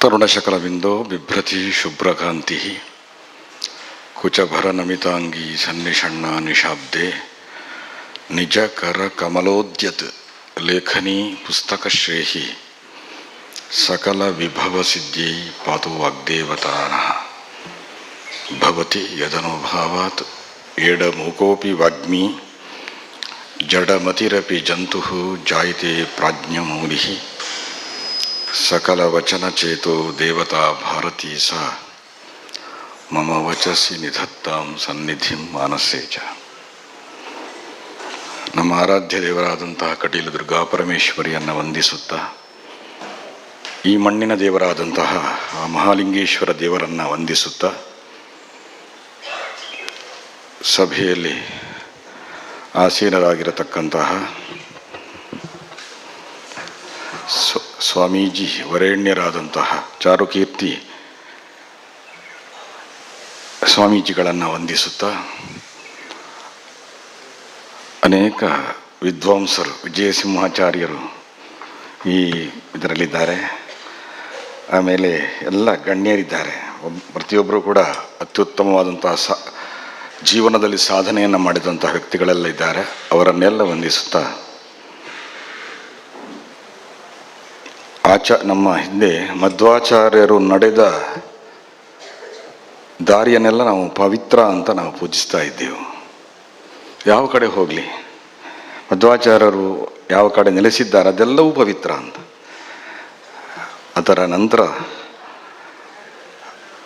ತರುಣಶಕಲವಿಂದೋ ಬಿಭ್ರತಿ ಶುಭ್ರಕಾಂತಿ ಕುಚಭರನಮಿತಾಂಗಿ ಸನ್ನಿಷಣ್ಣ ನಿಶಾಬ್ದೆ ನಿಜ ಕರ ಕಮಲೋದ್ಯತ್ ಲೇಖನಿ ಪುಸ್ತಕಶ್ರೇಹಿ ಸಕಲ ವಿಭವ ಸಿದ್ಧೈ ಪಾತು ವಾಗ್ದೇವತಾನಃ ಭವತಿ ಯದನುಭಾವಾತ್ ಏಡಮುಕೋಪಿ ವಾಗ್ಮಿ ಜಡಮತಿರಪಿ ಜಂತು ಜಾಯತೆ ಪ್ರಾಜ್ಞಮೌಲಿ ಸಕಲ ವಚನಚೇತೋ ದೇವತಾ ಭಾರತೀ ಸಹ ಮಮ ವಚಸಿ ನಿಧತ್ತಾಂ ಸನ್ನಿಧಿಂ ಮಾನಸೇಚ ನಮ್ಮ ಆರಾಧ್ಯ ದೇವರಾದಂತಹ ಕಟೀಲು ದುರ್ಗಾ ಪರಮೇಶ್ವರಿಯನ್ನು ವಂದಿಸುತ್ತಾ, ಈ ಮಣ್ಣಿನ ದೇವರಾದಂತಹ ಆ ಮಹಾಲಿಂಗೇಶ್ವರ ದೇವರನ್ನು ವಂದಿಸುತ್ತಾ, ಸಭೆಯಲ್ಲಿ ಆಸೀನರಾಗಿರತಕ್ಕಂತಹ ಸ್ವಾಮೀಜಿ ವರೇಣ್ಯರಾದಂತಹ ಚಾರುಕೀರ್ತಿ ಸ್ವಾಮೀಜಿಗಳನ್ನು ವಂದಿಸುತ್ತಾ ಅನೇಕ ವಿದ್ವಾಂಸರು, ವಿಜಯಸಿಂಹಾಚಾರ್ಯರು ಈ ಇದರಲ್ಲಿದ್ದಾರೆ. ಆಮೇಲೆ ಎಲ್ಲ ಗಣ್ಯರಿದ್ದಾರೆ. ಪ್ರತಿಯೊಬ್ಬರು ಕೂಡ ಅತ್ಯುತ್ತಮವಾದಂತಹ ಸಾ, ಜೀವನದಲ್ಲಿ ಸಾಧನೆಯನ್ನು ಮಾಡಿದಂತಹ ವ್ಯಕ್ತಿಗಳೆಲ್ಲ ಇದ್ದಾರೆ. ಅವರನ್ನೆಲ್ಲ ವಂದಿಸುತ್ತಾ ಆಚ ನಮ್ಮ ಹಿಂದೆ ಮಧ್ವಾಚಾರ್ಯರು ನಡೆದ ದಾರಿಯನ್ನೆಲ್ಲ ನಾವು ಪವಿತ್ರ ಅಂತ ನಾವು ಪೂಜಿಸ್ತಾ ಇದ್ದೆವು. ಯಾವ ಕಡೆ ಹೋಗಲಿ? ಮಧ್ವಾಚಾರ್ಯರು ಯಾವ ಕಡೆ ನೆಲೆಸಿದ್ದಾರೆ? ಅದೆಲ್ಲವೂ ಪವಿತ್ರ ಅಂತ. ಅದರ ನಂತರ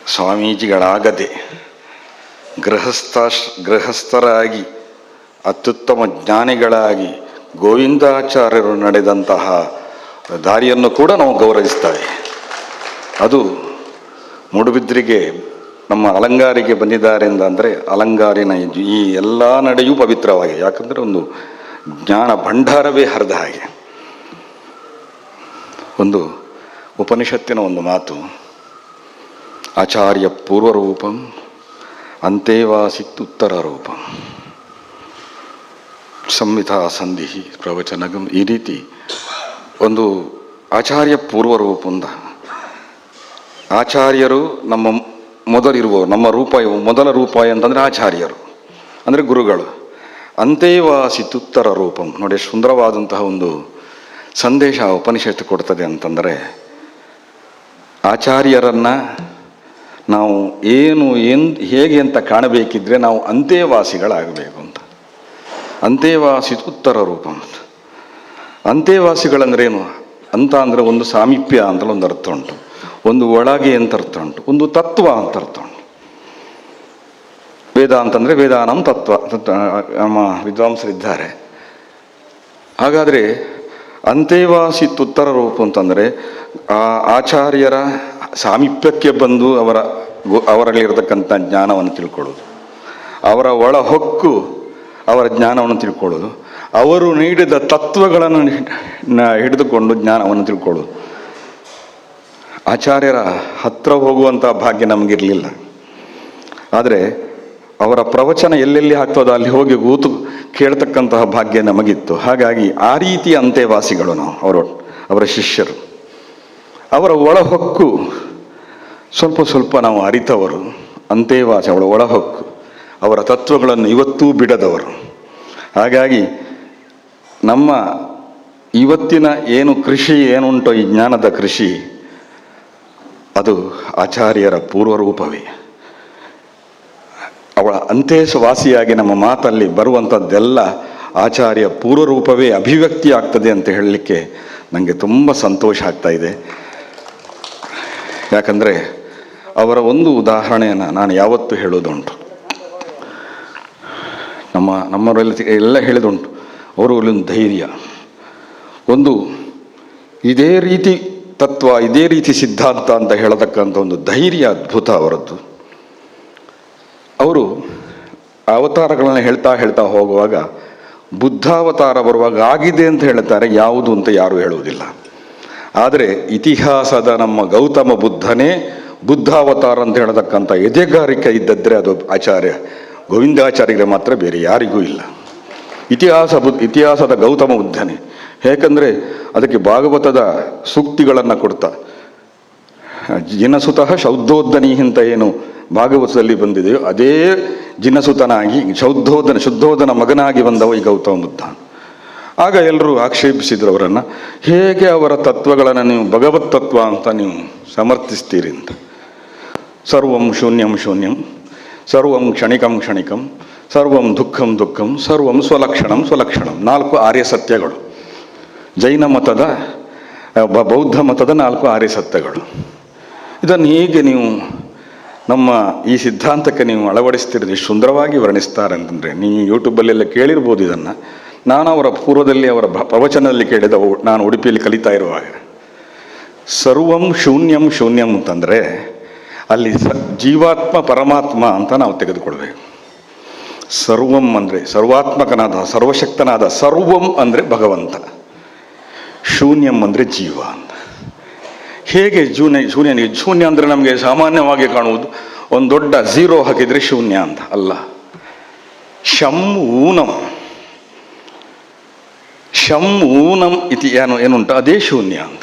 ಸ್ವಾಮೀಜಿಗಳಾಗದೆ ಗೃಹಸ್ಥ ಗೃಹಸ್ಥರಾಗಿ ಅತ್ಯುತ್ತಮ ಜ್ಞಾನಿಗಳಾಗಿ ಗೋವಿಂದಾಚಾರ್ಯರು ನಡೆದಂತಹ ದಾರಿಯನ್ನು ಕೂಡ ನಾವು ಗೌರವಿಸ್ತೇವೆ ಅದು ಮೂಡುಬಿದ್ರಿಗೆ ನಮ್ಮ ಅಲಂಗಾರಿಗೆ ಬಂದಿದ್ದಾರೆ ಅಂದರೆ ಅಲಂಗಾರಿನ ಈ ಎಲ್ಲ ನಡೆಯೂ ಪವಿತ್ರವಾಗಿದೆ. ಯಾಕಂದರೆ ಒಂದು ಜ್ಞಾನ ಭಂಡಾರವೇ ಹರಿದ ಹಾಗೆ. ಒಂದು ಉಪನಿಷತ್ತಿನ ಒಂದು ಮಾತು, ಆಚಾರ್ಯ ಪೂರ್ವರೂಪಂ ಅಂತೇವಾಸಿತ್ ಉತ್ತರ ರೂಪಂ. ಸಂಹಿತಾ ಸಂಧಿ ಪ್ರವಚನಗಂ ಈ ರೀತಿ ಒಂದು ಆಚಾರ್ಯ ಪೂರ್ವ ರೂಪಂದ ಆಚಾರ್ಯರು ನಮ್ಮ ಮೊದಲಿರುವ, ನಮ್ಮ ರೂಪ ಮೊದಲ ರೂಪ ಅಂತಂದರೆ ಆಚಾರ್ಯರು, ಅಂದರೆ ಗುರುಗಳು. ಅಂತೇವಾಸಿತುತ್ತರ ರೂಪಂ. ನೋಡಿ ಸುಂದರವಾದಂತಹ ಒಂದು ಸಂದೇಶ ಉಪನಿಷತ್ತು ಕೊಡ್ತದೆ ಅಂತಂದರೆ, ಆಚಾರ್ಯರನ್ನು ನಾವು ಏನು, ಏನ್, ಹೇಗೆ ಅಂತ ಕಾಣಬೇಕಿದ್ರೆ ನಾವು ಅಂತೇವಾಸಿಗಳಾಗಬೇಕು ಅಂತ. ಅಂತೇವಾಸಿತುತ್ತರ ರೂಪ ಅಂತ. ಅಂತೇವಾಸಿಗಳಂದ್ರೇನು ಅಂತ ಅಂದರೆ ಒಂದು ಸಾಮೀಪ್ಯ ಅಂತ ಒಂದು ಅರ್ಥ ಉಂಟು. ಒಂದು ಒಳಗೆ ಅಂತ ಅರ್ಥ ಉಂಟು. ಒಂದು ತತ್ವ ಅಂತ ಅರ್ಥ ಉಂಟು. ವೇದ ಅಂತಂದರೆ ವೇದಾನಂ ತತ್ವ. ತತ್ವ ನಮ್ಮ ವಿದ್ವಾಂಸರಿದ್ದಾರೆ. ಹಾಗಾದರೆ ಅಂತೇವಾಸಿ ತುತ್ತರ ರೂಪ ಅಂತಂದರೆ ಆ ಆಚಾರ್ಯರ ಸಾಮೀಪ್ಯಕ್ಕೆ ಬಂದು ಅವರ ಅವರಲ್ಲಿರತಕ್ಕಂಥ ಜ್ಞಾನವನ್ನು ತಿಳ್ಕೊಳ್ಳೋದು ಅವರ ಒಳ ಹೊಕ್ಕು ಅವರ ಜ್ಞಾನವನ್ನು ತಿಳ್ಕೊಳ್ಳೋದು. ಅವರು ನೀಡಿದ ತತ್ವಗಳನ್ನು ಹಿಡಿದುಕೊಂಡು ಜ್ಞಾನವನ್ನು ತಿಳ್ಕೊಳ್ಳೋದು. ಆಚಾರ್ಯರ ಹತ್ರ ಹೋಗುವಂಥ ಭಾಗ್ಯ ನಮಗಿರಲಿಲ್ಲ. ಆದರೆ ಅವರ ಪ್ರವಚನ ಎಲ್ಲೆಲ್ಲಿ ಆಗ್ತದೋ ಅಲ್ಲಿ ಹೋಗಿ ಕೂತು ಕೇಳ್ತಕ್ಕಂತಹ ಭಾಗ್ಯ ನಮಗಿತ್ತು. ಹಾಗಾಗಿ ಆ ರೀತಿ ಅಂತೆವಾಸಿಗಳು ನಾವು, ಅವರು, ಅವರ ಶಿಷ್ಯರು. ಅವರ ಒಳಹೊಕ್ಕು ಸ್ವಲ್ಪ ಸ್ವಲ್ಪ ನಾವು ಅರಿತವರು. ಅಂತೆವಾಸಿ ಅವಳ ಒಳಹೊಕ್ಕು. ಅವರ ತತ್ವಗಳನ್ನು ಇವತ್ತೂ ಬಿಡದವರು. ಹಾಗಾಗಿ ನಮ್ಮ ಇವತ್ತಿನ ಏನು ಕೃಷಿ ಏನುಂಟೋ ಈ ಜ್ಞಾನದ ಕೃಷಿ, ಅದು ಆಚಾರ್ಯರ ಪೂರ್ವರೂಪವೇ. ಅವಳ ಅಂತೇಶವಾಸಿಯಾಗಿ ನಮ್ಮ ಮಾತಲ್ಲಿ ಬರುವಂಥದ್ದೆಲ್ಲ ಆಚಾರ್ಯ ಪೂರ್ವರೂಪವೇ ಅಭಿವ್ಯಕ್ತಿ ಆಗ್ತದೆ ಅಂತ ಹೇಳಲಿಕ್ಕೆ ನನಗೆ ತುಂಬ ಸಂತೋಷ ಆಗ್ತಾ ಇದೆ. ಯಾಕಂದರೆ ಅವರ ಒಂದು ಉದಾಹರಣೆಯನ್ನು ನಾನು ಯಾವತ್ತೂ ಹೇಳೋದುಂಟು ನಮ್ಮ ನಮ್ಮವರೆಲ್ಲ ಎಲ್ಲ ಹೇಳಿದುಂಟು ಅವರು ಒಂದು ಧೈರ್ಯ. ಒಂದು ಇದೇ ರೀತಿ ತತ್ವ, ಇದೇ ರೀತಿ ಸಿದ್ಧಾಂತ ಅಂತ ಹೇಳತಕ್ಕಂಥ ಒಂದು ಧೈರ್ಯ ಅದ್ಭುತ ಅವರದ್ದು. ಅವರು ಅವತಾರಗಳನ್ನು ಹೇಳ್ತಾ ಹೇಳ್ತಾ ಹೋಗುವಾಗ ಬುದ್ಧಾವತಾರ ಬರುವಾಗ ಆಗಿದೆ ಅಂತ ಹೇಳ್ತಾರೆ, ಯಾವುದು ಅಂತ ಯಾರೂ ಹೇಳುವುದಿಲ್ಲ. ಆದರೆ ಇತಿಹಾಸದ ನಮ್ಮ ಗೌತಮ ಬುದ್ಧನೇ ಬುದ್ಧಾವತಾರ ಅಂತ ಹೇಳತಕ್ಕಂಥ ಎದೆಗಾರಿಕೆ ಇದ್ದದ್ರೆ ಅದು ಆಚಾರ್ಯ ಗೋವಿಂದಾಚಾರ್ಯರಿಗೆ ಮಾತ್ರ ಬೇರೆ ಯಾರಿಗೂ ಇಲ್ಲ. ಇತಿಹಾಸ ಇತಿಹಾಸದ ಗೌತಮ ಬುದ್ಧನೇ. ಏಕೆಂದರೆ ಅದಕ್ಕೆ ಭಾಗವತದ ಸೂಕ್ತಿಗಳನ್ನು ಕೊಡ್ತಾ. ಜಿನಸುತಃ ಶೌದ್ಧೋದ್ಧನಿ ಅಂತ ಏನು ಭಾಗವತದಲ್ಲಿ ಬಂದಿದೆಯೋ ಅದೇ ಜಿನಸುತನಾಗಿ ಶೌದ್ಧೋದನ ಶುದ್ಧೋದನ ಮಗನಾಗಿ ಬಂದವ ಈ ಗೌತಮ ಬುದ್ಧ. ಆಗ ಎಲ್ಲರೂ ಆಕ್ಷೇಪಿಸಿದ್ರು ಅವರನ್ನು. ಹೇಗೆ ಅವರ ತತ್ವಗಳನ್ನು ನೀವು ಭಗವತ್ ತತ್ವ ಅಂತ ನೀವು ಸಮರ್ಥಿಸ್ತೀರಿ ಅಂತ. ಸರ್ವಂ ಶೂನ್ಯಂ ಶೂನ್ಯಂ ಸರ್ವಂ ಕ್ಷಣಿಕಂ ಕ್ಷಣಿಕಂ, ಸರ್ವಂ ದುಃಖಂ ದುಃಖಂ, ಸರ್ವಂ ಸ್ವಲಕ್ಷಣಂ ಸ್ವಲಕ್ಷಣಂ, ನಾಲ್ಕು ಆರ್ಯ ಸತ್ಯಗಳು. ಜೈನ ಮತದ ಬೌದ್ಧ ಮತದ ನಾಲ್ಕು ಆರ್ಯ ಸತ್ಯಗಳು. ಇದನ್ನು ಹೇಗೆ ನೀವು ನಮ್ಮ ಈ ಸಿದ್ಧಾಂತಕ್ಕೆ ನೀವು ಅಳವಡಿಸ್ತಿರೋದು ಸುಂದರವಾಗಿ ವರ್ಣಿಸ್ತಾರೆ ಅಂತಂದರೆ, ನೀವು ಯೂಟ್ಯೂಬಲ್ಲೆಲ್ಲ ಕೇಳಿರ್ಬೋದು ಇದನ್ನು. ನಾನು ಅವರ ಪೂರ್ವದಲ್ಲಿ, ಅವರ ಪ್ರವಚನದಲ್ಲಿ ಕೇಳಿದ ನಾನು ಉಡುಪಿಯಲ್ಲಿ ಕಲಿತಾ ಇರುವಾಗ, ಸರ್ವಂ ಶೂನ್ಯಂ ಶೂನ್ಯಂ ಅಂತಂದರೆ ಅಲ್ಲಿ ಸ, ಜೀವಾತ್ಮ ಪರಮಾತ್ಮ ಅಂತ ನಾವು ತೆಗೆದುಕೊಳ್ಬೇಕು. ಸರ್ವಂ ಅಂದರೆ, ಸರ್ವಾತ್ಮಕನಾದ, ಸರ್ವಶಕ್ತನಾದ ಸರ್ವಂ ಅಂದರೆ ಭಗವಂತ. ಶೂನ್ಯಂ ಅಂದರೆ ಜೀವ ಅಂತ. ಹೇಗೆ ಶೂನ್ಯ ಶೂನ್ಯ ಶೂನ್ಯ ಅಂದರೆ ನಮಗೆ ಸಾಮಾನ್ಯವಾಗಿ ಕಾಣುವುದು? ಒಂದು ದೊಡ್ಡ ಝೀರೋ ಹಾಕಿದರೆ ಶೂನ್ಯ ಅಂತ, ಅಲ್ಲ. ಶಂ ಊನಂ. ಶಂ ಊನಂ ಇತಿ ಏನು, ಏನುಂಟು? ಅದೇ ಶೂನ್ಯ ಅಂತ.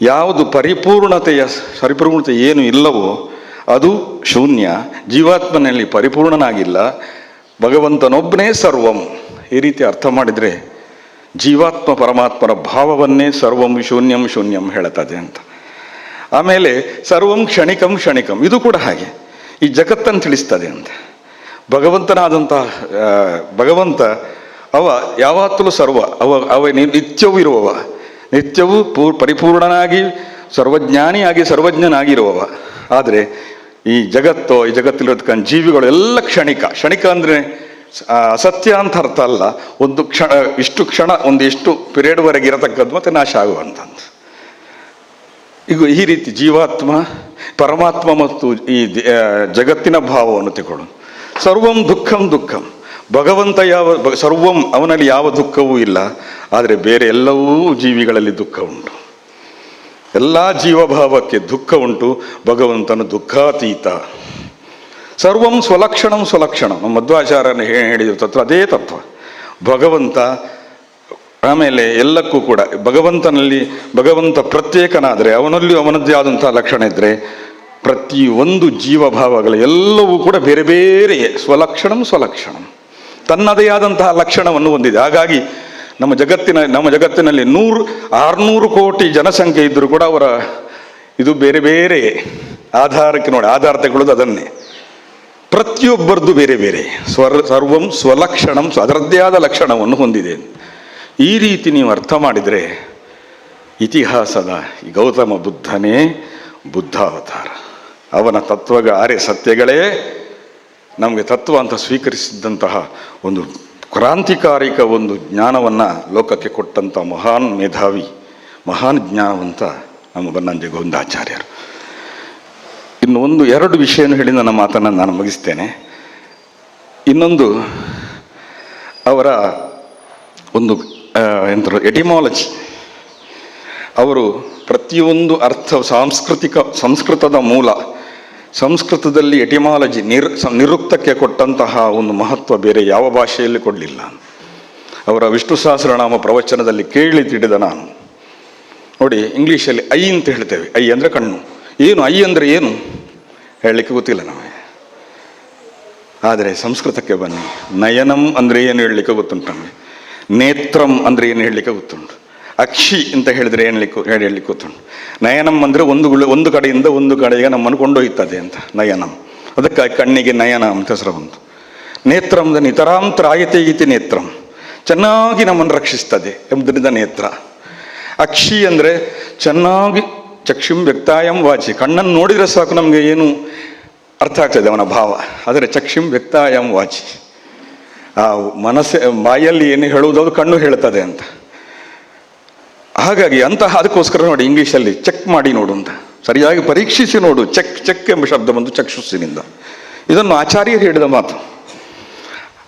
ಯಾವುದು ಪರಿಪೂರ್ಣತೆಯ ಪರಿಪೂರ್ಣತೆ ಏನು ಇಲ್ಲವೋ ಅದು ಶೂನ್ಯ. ಜೀವಾತ್ಮನಲ್ಲಿ ಪರಿಪೂರ್ಣನಾಗಿಲ್ಲ. ಭಗವಂತನೊಬ್ಬನೇ ಸರ್ವಂ. ಈ ರೀತಿ ಅರ್ಥ ಮಾಡಿದರೆ ಜೀವಾತ್ಮ ಪರಮಾತ್ಮರ ಭಾವವನ್ನೇ ಸರ್ವಂ ಶೂನ್ಯಂ ಶೂನ್ಯಂ ಹೇಳುತ್ತದೆ ಅಂತ. ಆಮೇಲೆ ಸರ್ವಂ ಕ್ಷಣಿಕಂ ಕ್ಷಣಿಕಂ, ಇದು ಕೂಡ ಹಾಗೆ. ಈ ಜಗತ್ತನ್ನು ತಿಳಿಸ್ತದೆ ಅಂತ. ಭಗವಂತನಾದಂತಹ ಭಗವಂತ ಅವ ಯಾವತ್ತಲೂ ಸರ್ವ, ಅವ ಅವ ನಿತ್ಯವೂ ಇರುವವ. ನಿತ್ಯವೂ ಪೂರ್ ಪರಿಪೂರ್ಣನಾಗಿ, ಸರ್ವಜ್ಞಾನಿಯಾಗಿ, ಸರ್ವಜ್ಞನಾಗಿರುವವ. ಆದರೆ, ಈ ಜಗತ್ತು, ಈ ಜಗತ್ತಲ್ಲಿರತಕ್ಕಂಥ ಜೀವಿಗಳು ಎಲ್ಲ ಕ್ಷಣಿಕ. ಕ್ಷಣಿಕ ಅಂದರೆ ಅಸತ್ಯ ಅಂತ ಅರ್ಥ ಅಲ್ಲ. ಒಂದು ಕ್ಷಣ, ಇಷ್ಟು ಕ್ಷಣ, ಒಂದು ಇಷ್ಟು ಪಿರಿಯಡ್ವರೆಗೆ ಇರತಕ್ಕದ್ದು ಮತ್ತೆ ನಾಶ ಆಗುವಂಥದ್ದು. ಈಗ ಈ ರೀತಿ ಜೀವಾತ್ಮ, ಪರಮಾತ್ಮ ಮತ್ತು ಈ ಜಗತ್ತಿನ ಭಾವವನ್ನು ತಗೊಳ್ಳೋಣ ಸರ್ವಂ ದುಃಖಂ ದುಃಖಂ. ಭಗವಂತ ಯಾವ ಸರ್ವಂ ಅವನಲ್ಲಿ ಯಾವ ದುಃಖವೂ ಇಲ್ಲ, ಆದರೆ ಬೇರೆ ಎಲ್ಲವೂ ಜೀವಿಗಳಲ್ಲಿ ದುಃಖ ಉಂಟು. ಎಲ್ಲ ಜೀವಭಾವಕ್ಕೆ ದುಃಖ ಉಂಟು, ಭಗವಂತನು ದುಃಖಾತೀತ. ಸರ್ವಂ ಸ್ವಲಕ್ಷಣಂ ಸ್ವಲಕ್ಷಣಂ, ನಮ್ಮ ಮಧ್ವಾಚಾರ್ಯನ ಹೇಳಿದ ತತ್ವ, ಅದೇ ತತ್ವ. ಭಗವಂತ, ಆಮೇಲೆ ಎಲ್ಲಕ್ಕೂ ಕೂಡ, ಭಗವಂತನಲ್ಲಿ ಭಗವಂತ ಪ್ರತ್ಯೇಕನಾದರೆ, ಅವನಲ್ಲಿ ಅವನದ್ದೇ ಆದಂಥ ಲಕ್ಷಣ ಇದ್ದರೆ ಪ್ರತಿಯೊಂದು ಜೀವಭಾವಗಳು ಎಲ್ಲವೂ ಕೂಡ ಬೇರೆ ಬೇರೆಯೇ, ಸ್ವಲಕ್ಷಣಂ ಸ್ವಲಕ್ಷಣಂ. ತನ್ನದೇ ಆದಂತಹ ಲಕ್ಷಣವನ್ನು ಹೊಂದಿದೆ. ಹಾಗಾಗಿ ನಮ್ಮ ಜಗತ್ತಿನ, ನಮ್ಮ ಜಗತ್ತಿನಲ್ಲಿ ನೂರು, ಆರುನೂರು ಕೋಟಿ ಜನಸಂಖ್ಯೆ ಇದ್ದರೂ ಕೂಡ ಅವರ ಇದು ಬೇರೆ ಬೇರೆ ಆಧಾರಕ್ಕೆ ನೋಡಿ, ಆಧಾರ ತಗೊಳ್ಳೋದು ಅದನ್ನೇ. ಪ್ರತಿಯೊಬ್ಬರದ್ದು ಬೇರೆ ಬೇರೆ. ಸ್ವರ್, ಸರ್ವಂ ಸ್ವಲಕ್ಷಣಂ ಸ್ವ- ಅದರದ್ದೇ ಆದ ಲಕ್ಷಣವನ್ನು ಹೊಂದಿದೆ. ಈ ರೀತಿ ನೀವು ಅರ್ಥ ಮಾಡಿದರೆ ಇತಿಹಾಸದ ಈ ಗೌತಮ ಬುದ್ಧನೇ ಬುದ್ಧಾವತಾರ. ಅವನ ತತ್ವಗಳ ಅರೆ ಸತ್ಯಗಳೇ ನಮಗೆ ತತ್ವ ಅಂತ ಸ್ವೀಕರಿಸಿದ್ದಂತಹ ಒಂದು ಕ್ರಾಂತಿಕಾರಿಕ ಒಂದು ಜ್ಞಾನವನ್ನು ಲೋಕಕ್ಕೆ ಕೊಟ್ಟಂಥ ಮಹಾನ್ ಮೇಧಾವಿ, ಮಹಾನ್ ಜ್ಞಾನವಂತ ನಮ್ಮ ಬನ್ನಂಜೆ ಗೋವಿಂದಾಚಾರ್ಯರು. ಇನ್ನು ಒಂದು ಎರಡು ವಿಷಯವನ್ನು ಹೇಳಿ ನನ್ನ ಮಾತನ್ನು ನಾನು ಮುಗಿಸ್ತೇನೆ. ಇನ್ನೊಂದು ಅವರ ಒಂದು ಎಂತ ಎಟಿಮಾಲಜಿ. ಅವರು ಪ್ರತಿಯೊಂದು ಅರ್ಥ ಸಾಂಸ್ಕೃತಿಕ, ಸಂಸ್ಕೃತದ ಮೂಲ ಸಂಸ್ಕೃತದಲ್ಲಿ ಎಟಿಮಾಲಜಿ ನಿರ್ ನಿರುಕ್ತಕ್ಕೆ ಕೊಟ್ಟಂತಹ ಒಂದು ಮಹತ್ವ ಬೇರೆ ಯಾವ ಭಾಷೆಯಲ್ಲಿ ಕೊಡಲಿಲ್ಲ. ಅವರ ವಿಷ್ಣು ಸಹಸ್ರನಾಮ ಪ್ರವಚನದಲ್ಲಿ ಕೇಳಿ ತಿಳಿದ ನಾನು. ನೋಡಿ, ಇಂಗ್ಲೀಷಲ್ಲಿ ಐ ಅಂತ ಹೇಳ್ತೇವೆ. ಐ ಅಂದರೆ ಕಣ್ಣು. ಏನು ಐ ಅಂದರೆ ಏನು? ಹೇಳಲಿಕ್ಕೆ ಗೊತ್ತಿಲ್ಲ ನಮಗೆ. ಆದರೆ ಸಂಸ್ಕೃತಕ್ಕೆ ಬನ್ನಿ. ನಯನಂ ಅಂದರೆ ಏನು ಹೇಳಲಿಕ್ಕೆ ಗೊತ್ತುಂಟು ನೇತ್ರಂ ಅಂದರೆ ಏನು ಹೇಳಲಿಕ್ಕೆ ಗೊತ್ತುಂಟು. ಅಕ್ಷಿ ಅಂತ ಹೇಳಿದರೆ ಏನು ಹೇಳಿ ಹೇಳಲಿಕ್ಕೆ ಕೂತು ನಯನಂ ಅಂದರೆ ಒಂದು ಒಂದು ಕಡೆಯಿಂದ ಒಂದು ಕಡೆಗೆ ನಮ್ಮನ್ನು ಕೊಂಡೊಯ್ತದೆ ಅಂತ, ನಯನಂ. ಅದಕ್ಕಾಗಿ ಕಣ್ಣಿಗೆ ನಯನ ಅಂತ ಹೆಸರು ಬಂತು. ನೇತ್ರಂ ನಿತರಾಂತರ ನಿತರಾಂತರಾಯತೆ ಇತಿ ನೇತ್ರಂ. ಚೆನ್ನಾಗಿ ನಮ್ಮನ್ನು ರಕ್ಷಿಸ್ತದೆ ಎಂಬುದರಿಂದ ನೇತ್ರ. ಅಕ್ಷಿ ಅಂದರೆ ಚೆನ್ನಾಗಿ ಚಕ್ಷುಂ ವ್ಯಕ್ತಾಯಂ ವಾಚಿ. ಕಣ್ಣನ್ನು ನೋಡಿದರೆ ಸಾಕು ನಮಗೆ ಏನು ಅರ್ಥ ಆಗ್ತದೆ ಅವನ ಭಾವ. ಆದರೆ ಚಕ್ಷುಂ ವ್ಯಕ್ತಾಯಂ ವಾಚಿ. ಆ ಮನಸ್ಸೆ ಬಾಯಲ್ಲಿ ಏನು ಹೇಳುವುದು ಕಣ್ಣು ಹೇಳ್ತದೆ ಅಂತ. ಹಾಗಾಗಿ ಅಂತಹ ಅದಕ್ಕೋಸ್ಕರ ನೋಡಿ ಇಂಗ್ಲೀಷಲ್ಲಿ ಚೆಕ್ ಮಾಡಿ ನೋಡು ಅಂತ. ಸರಿಯಾಗಿ ಪರೀಕ್ಷಿಸಿ ನೋಡು, ಚೆಕ್ ಚೆಕ್ ಎಂಬ ಶಬ್ದ ಬಂದು ಚಕ್ಷುಸ್ಸಿನಿಂದ. ಇದನ್ನು ಆಚಾರ್ಯರು ಹೇಳಿದ ಮಾತು.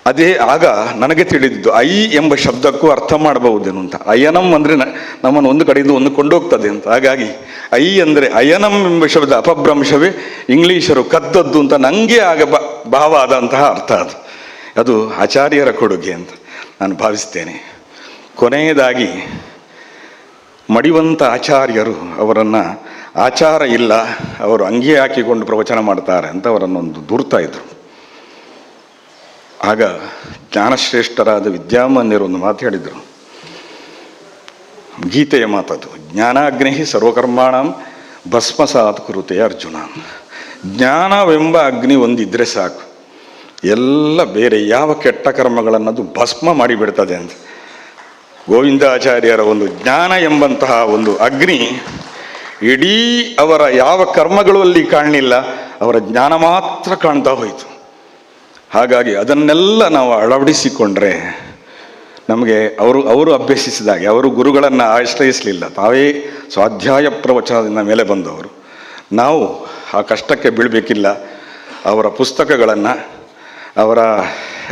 ಅದೇ ಆಗ ನನಗೆ ತಿಳಿದಿದ್ದು, ಐ ಎಂಬ ಶಬ್ದಕ್ಕೂ ಅರ್ಥ ಮಾಡಬಹುದೇನು ಅಂತ ಅಯ್ಯನಂ ಅಂದರೆ ನಮ್ಮನ್ನು ಒಂದು ಕಡೆಯಿಂದ ಒಂದು ಕೊಂಡೋಗ್ತದೆ ಅಂತ. ಹಾಗಾಗಿ, ಐ ಅಂದರೆ ಅಯನಂ ಎಂಬ ಶಬ್ದ ಅಪಭ್ರಂಶವೇ ಇಂಗ್ಲೀಷರು ಕದ್ದದ್ದು ಅಂತ ನನಗೆ ಆಗ ಭಾವ ಆದಂತಹ ಅರ್ಥ ಅದು. ಅದು ಆಚಾರ್ಯರ ಕೊಡುಗೆ ಅಂತ ನಾನು ಭಾವಿಸ್ತೇನೆ. ಕೊನೆಯದಾಗಿ ಮಡಿವಂತ ಆಚಾರ್ಯರು ಅವರನ್ನು ಆಚಾರ ಇಲ್ಲ, ಅವರು ಅಂಗಿ ಹಾಕಿಕೊಂಡು ಪ್ರವಚನ ಮಾಡ್ತಾರೆ ಅಂತ ಅವರನ್ನೊಂದು ದೂರ್ತಾ ಇದ್ರು. ಆಗ ಜ್ಞಾನಶ್ರೇಷ್ಠರಾದ ವಿದ್ಯಾಮಾನ್ಯರು ಒಂದು ಮಾತು ಹೇಳಿದರು. ಗೀತೆಯ ಮಾತದು ಜ್ಞಾನಾಗ್ನಿ ಸರ್ವಕರ್ಮಾಣಂ ಭಸ್ಮಸಾತ್ ಕುರುತೆ ಅರ್ಜುನ. ಜ್ಞಾನವೆಂಬ ಅಗ್ನಿ ಒಂದಿದ್ರೆ ಸಾಕು. ಎಲ್ಲ ಬೇರೆ ಯಾವ ಕೆಟ್ಟ ಕರ್ಮಗಳನ್ನದು ಭಸ್ಮ ಮಾಡಿಬಿಡ್ತದೆ ಅಂತ. ಗೋವಿಂದಾಚಾರ್ಯರ ಒಂದು ಜ್ಞಾನ ಎಂಬಂತಹ ಒಂದು ಅಗ್ನಿ ಇಡೀ ಅವರ ಯಾವ ಕರ್ಮಗಳು ಅಲ್ಲಿ ಕಾಣಲಿಲ್ಲ, ಅವರ ಜ್ಞಾನ ಮಾತ್ರ ಕಾಣ್ತಾ ಹೋಯಿತು. ಹಾಗಾಗಿ ಅದನ್ನೆಲ್ಲ ನಾವು ಅಳವಡಿಸಿಕೊಂಡ್ರೆ ನಮಗೆ ಅವರು ಅವರು ಅಭ್ಯಸಿಸಿದಾಗೆ, ಅವರು ಗುರುಗಳನ್ನು ಆಶ್ರಯಿಸಲಿಲ್ಲ. ತಾವೇ ಸ್ವಾಧ್ಯಾಯ ಪ್ರವಚನದಿಂದ ಮೇಲೆ ಬಂದವರು. ನಾವು ಆ ಕಷ್ಟಕ್ಕೆ ಬೀಳಬೇಕಿಲ್ಲ. ಅವರ ಪುಸ್ತಕಗಳನ್ನು, ಅವರ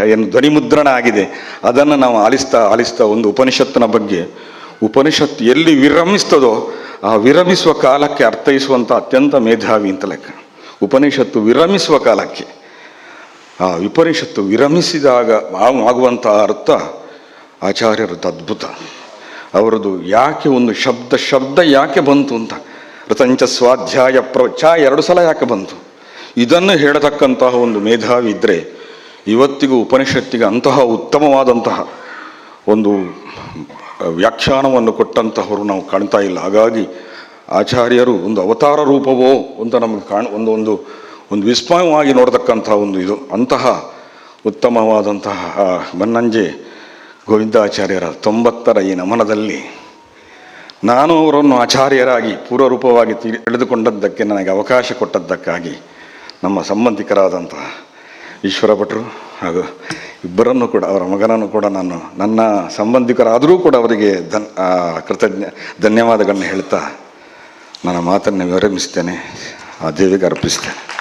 ಏನು ಧ್ವನಿಮುದ್ರಣ ಆಗಿದೆ ಅದನ್ನು ನಾವು ಆಲಿಸ್ತಾ ಆಲಿಸ್ತಾ ಒಂದು ಉಪನಿಷತ್ತಿನ ಬಗ್ಗೆ, ಉಪನಿಷತ್ತು ಎಲ್ಲಿ ವಿರಮಿಸ್ತದೋ ಆ ವಿರಮಿಸುವ ಕಾಲಕ್ಕೆ ಅರ್ಥೈಸುವಂಥ ಅತ್ಯಂತ ಮೇಧಾವಿ ಅಂತ ಲೆಕ್ಕ. ಉಪನಿಷತ್ತು ವಿರಮಿಸುವ ಕಾಲಕ್ಕೆ. ಆ ಉಪನಿಷತ್ತು ವಿರಮಿಸಿದಾಗ ಆಗುವಂಥ ಅರ್ಥ ಆಚಾರ್ಯರದ್ದು ಅದ್ಭುತ ಅವರದು ಯಾಕೆ ಒಂದು ಶಬ್ದ ಶಬ್ದ ಯಾಕೆ ಬಂತು ಅಂತ. ಋತಂಚ ಸ್ವಾಧ್ಯಾಯ ಪ್ರ, ಚ ಎರಡು ಸಲ ಯಾಕೆ ಬಂತು. ಇದನ್ನು ಹೇಳತಕ್ಕಂತಹ ಒಂದು ಮೇಧಾವಿ ಇದ್ದರೆ ಇವತ್ತಿಗೂ ಉಪನಿಷತ್ತಿಗೆ ಅಂತಹ ಉತ್ತಮವಾದಂತಹ ಒಂದು ವ್ಯಾಖ್ಯಾನವನ್ನು ಕೊಟ್ಟಂತಹವರು ನಾವು ಕಾಣ್ತಾ ಇಲ್ಲ. ಹಾಗಾಗಿ ಆಚಾರ್ಯರು ಒಂದು ಅವತಾರ ರೂಪವೋ ಅಂತ ನಮಗೆ ಕಾಣ, ಒಂದು ಒಂದು ಒಂದು ವಿಸ್ಮಯವಾಗಿ ನೋಡತಕ್ಕಂತಹ ಒಂದು ಇದು. ಅಂತಹ ಉತ್ತಮವಾದಂತಹ ಬನ್ನಂಜೆ ಗೋವಿಂದಾಚಾರ್ಯರ ತೊಂಬತ್ತರ ಈ ನಮನದಲ್ಲಿ ನಾನು ಅವರನ್ನು ಆಚಾರ್ಯರಾಗಿ ಪೂರ್ವರೂಪವಾಗಿ ರೂಪವಾಗಿ ತಿಳಿದುಕೊಂಡದ್ದಕ್ಕೆ ನನಗೆ ಅವಕಾಶ ಕೊಟ್ಟದ್ದಕ್ಕಾಗಿ ನಮ್ಮ ಸಂಬಂಧಿಕರಾದಂತಹ ಈಶ್ವರ ಭಟ್ರು ಹಾಗೂ ಇಬ್ಬರನ್ನು ಕೂಡ, ಅವರ ಮಗನನ್ನು ಕೂಡ ನಾನು, ನನ್ನ ಸಂಬಂಧಿಕರಾದರೂ ಕೂಡ ಅವರಿಗೆ ಧನ್ ಕೃತಜ್ಞ, ಧನ್ಯವಾದಗಳನ್ನು ಹೇಳ್ತಾ ನನ್ನ ಮಾತನ್ನು ವಿರಮಿಸ್ತೇನೆ ಆ ದೇವಿಗೆ ಅರ್ಪಿಸ್ತೇನೆ